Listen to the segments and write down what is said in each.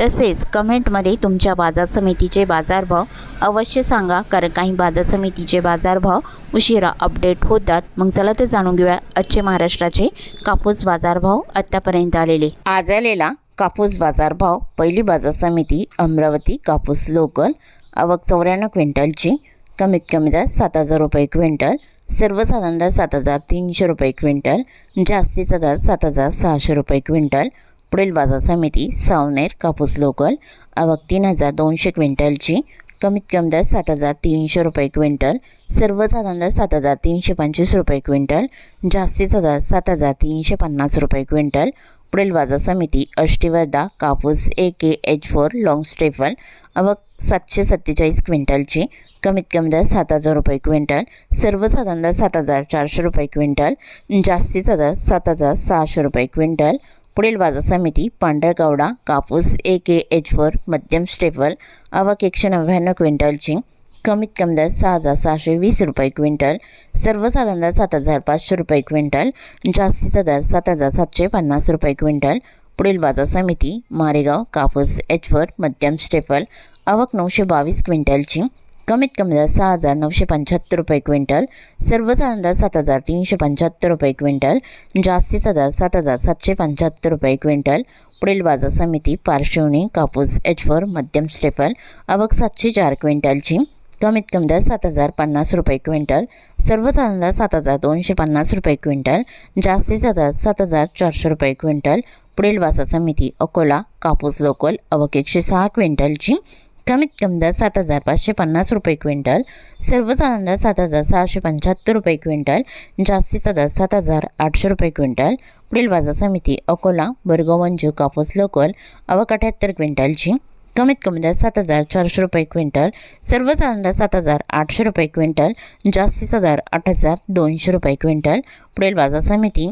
तसेच कमेंटमध्ये तुमच्या बाजार समितीचे बाजारभाव अवश्य सांगा कारण काही बाजार समितीचे बाजारभाव उशिरा अपडेट होतात. मग चला तर जाणून घेऊया आजचे महाराष्ट्राचे कापूस बाजारभाव आत्तापर्यंत आलेले. आज आलेला कापूस बाजारभाव पहिली बाजार समिती अमरावती कापूस लोकल आवक चौऱ्याण्णव क्विंटलची कमीत कमी दर सात हजार रुपये क्विंटल सर्वसाधारण दर सात हजार तीनशे रुपये क्विंटल जास्तीचा दर सात हजार सहाशे रुपये क्विंटल पुढील बाजार समिती सावनेर कापूस लोकल आवक तीन हजार दोनशे क्विंटलची कमीत कमी दर सात हजार तीनशे रुपये क्विंटल सर्वसाधारण दर सात हजार तीनशे पंचवीस रुपये क्विंटल जास्तीचा दर सात हजार तीनशे पन्नास रुपये क्विंटल. पुढील बाजार समिती अष्टीवर्धा कापूस A K H four long staple आवक सातशे सत्तेचाळीस क्विंटलची कमीत कमी दर सात हजार रुपये क्विंटल सर्वसाधारण दर सात हजार चारशे रुपये क्विंटल जास्तीचा दर सात हजार सहाशे रुपये क्विंटल पुढील बाजार समिती पांढरगावडा कापूस ए के एच फोर मध्यम स्टेफल आवक एकशे नव्याण्णव क्विंटलची कमीत कमी दर सहा हजार सहाशे वीस रुपये क्विंटल सर्वसाधारण दर सात हजार पाचशे रुपये क्विंटल जास्तीचा दर सात हजार सातशे पन्नास रुपये क्विंटल. पुढील बाजार समिती मारेगाव कापूस एच फोर मध्यम स्टेफल आवक नऊशे बावीस क्विंटलची कमीत कमी दर सहा हजार नऊशे पंच्याहत्तर रुपये क्विंटल सर्वसाधारण दर सात हजार तीनशे पंच्याहत्तर रुपये क्विंटल जास्तीचा दर सात हजार सातशे पंच्याहत्तर रुपये क्विंटल. पुढील बाजार समिती पार्श्वनी कापूस एच फोर मध्यम स्टेपल आवक सातशे चार क्विंटलची कमीत कमी दर सात हजार पन्नास रुपये क्विंटल सर्वसाधारण दर सात हजार दोनशे पन्नास रुपये क्विंटल जास्तीचा दर सात हजार चारशे रुपये क्विंटल. पुढील बाजार समिती अकोला कापूस लोकल अवक एकशे सहा क्विंटलची कमीत कमी दर सात हजार पाचशे पन्नास रुपये क्विंटल सर्वसाधारण दर सात हजार सहाशे पंच्याहत्तर रुपये क्विंटल जास्तीचा दर सात हजार आठशे रुपये क्विंटल. पुढील बाजार समिती अकोला बरगाव कापूस लोकल आवक अठ्याहत्तर क्विंटलची. कमीत कमी दर सात हजार चारशे रुपये क्विंटल सर्वसाधारण दर सात हजार आठशे रुपये क्विंटल जास्तीचा दर आठ हजार दोनशे रुपये क्विंटल. पुढील बाजार समिती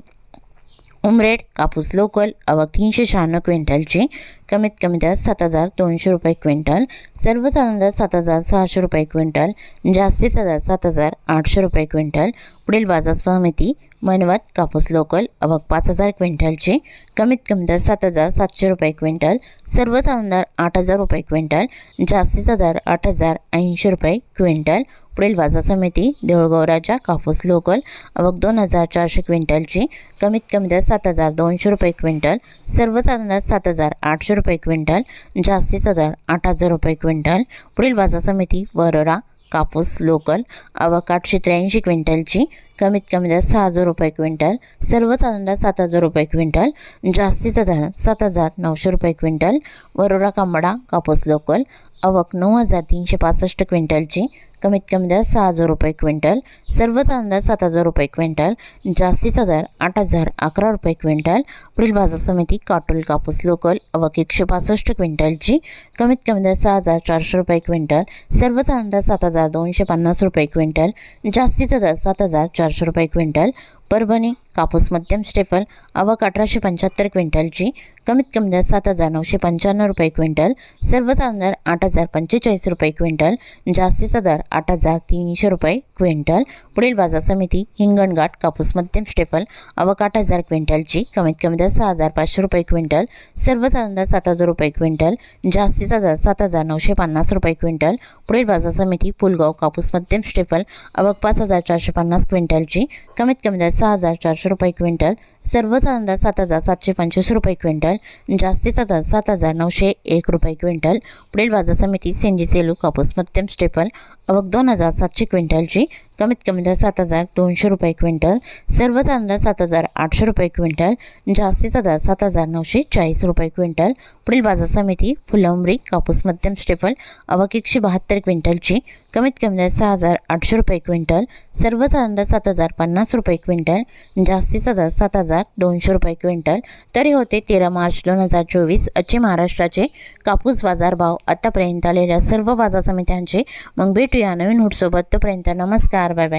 उमरेड कापूस लोकल अवा तीनशे शहाण्णव क्विंटलची कमीत कमी दर सात हजार दोनशे रुपये क्विंटल सर्वसाधारण दर सात हजार सहाशे रुपये क्विंटल जास्तीचा दर सात हजार आठशे रुपये क्विंटल पुढील बाजार समिती मनवत कापूस लोकल अवघ पाच हजार क्विंटलचे कमीत कमी दर सात हजार सातशे रुपये क्विंटल सर्वसाधारण दर आठ हजार रुपये क्विंटल जास्तीचा दर आठ हजार ऐंशी रुपये क्विंटल. पुढील बाजार समिती देऊळगौराच्या कापूस लोकल अवघ दोन हजार चारशे क्विंटलचे कमीत कमी दर सात हजार दोनशे रुपये क्विंटल सर्वसाधारण दर सात हजार आठशे रुपये क्विंटल जास्तीचा दर आठ हजार रुपये क्विंटल. पुढील बाजार समिती वरोरा कापूस लोकल आवक आठशे त्र्याऐंशी क्विंटलची कमीत कमी दर सहा हजार रुपये क्विंटल सर्वसाधारण दर सात हजार रुपये क्विंटल जास्तीचा दर सात हजार नऊशे रुपये क्विंटल वरोरा कांबडा कापूस लोकल आवक नऊ हजार तीनशे पासष्ट क्विंटलची कमीत कमी दर सहा हजार रुपये क्विंटल सर्वसाधारण दर सात हजार रुपये क्विंटल जास्तीचा दर आठ हजार अकरा रुपये क्विंटल पुढील बाजार समिती काटोल कापूस लोकल आवक एकशे पासष्ट क्विंटलची कमीत कमी दर सहा हजार चारशे रुपये क्विंटल सर्वसाधारण दर सात हजार दोनशे पन्नास रुपये क्विंटल जास्तीचा दर सात हजार चारशे रुपये क्विंटल. परभणी कापूस मध्यम स्टेफल आवक अठराशे पंच्याहत्तर क्विंटलची कमीत कमी दर सात हजार नऊशे पंच्याण्णव रुपये क्विंटल सर्वसाधारण दर आठ हजार पंचेचाळीस रुपये क्विंटल जास्तीचा दर आठ हजार तीनशे रुपये क्विंटल. पुढील बाजार समिती हिंगणघाट कापूस मध्यम स्टेफल आवक आठ हजार क्विंटलची कमीत कमी दर सहा हजार पाचशे रुपये क्विंटल सर्वसाधारण दर सात हजार रुपये क्विंटल जास्तीचा दर सात हजार नऊशे पन्नास रुपये क्विंटल. पुढील बाजार समिती पुलगाव कापूस मध्यम स्टेफल आवक पाच हजार चारशे पन्नास क्विंटलची कमीत कमी दर सहा हजार चारशे रुपये क्विंटल सर्व दर सात हजार सातशे पंचवीस रुपये क्विंटल जास्तीचा दर सात हजार नऊशे एक रुपये क्विंटल. पुढील बाजार समिती सेंजी सेलू कापूस मध्यम स्टेपल आवक दोन हजार सातशे क्विंटलची कमीत कमी दर सात हजार दोनशे रुपये क्विंटल सर्व तांदळ सात हजार आठशे रुपये क्विंटल जास्तीचा दर सात हजार नऊशे चाळीस रुपये क्विंटल. पुढील बाजार समिती फुलंबरी कापूस मध्यम स्टेपल आवक एकशे बहात्तर क्विंटलची कमीत कमी दर सहा हजार आठशे रुपये क्विंटल सर्व तांदळ सात हजार पन्नास रुपये क्विंटल जास्तीचा दर सात हजार दोनशे रुपये क्विंटल. तरी होते तेरा मार्च दोन हजार चोवीस आजचे महाराष्ट्राचे कापूस बाजार भाव आतापर्यंत आलेल्या सर्व बाजार समित्यांचे. मग भेटूया नवीन हुटसोबत तोपर्यंत नमस्कार. Obrigada, bye bye.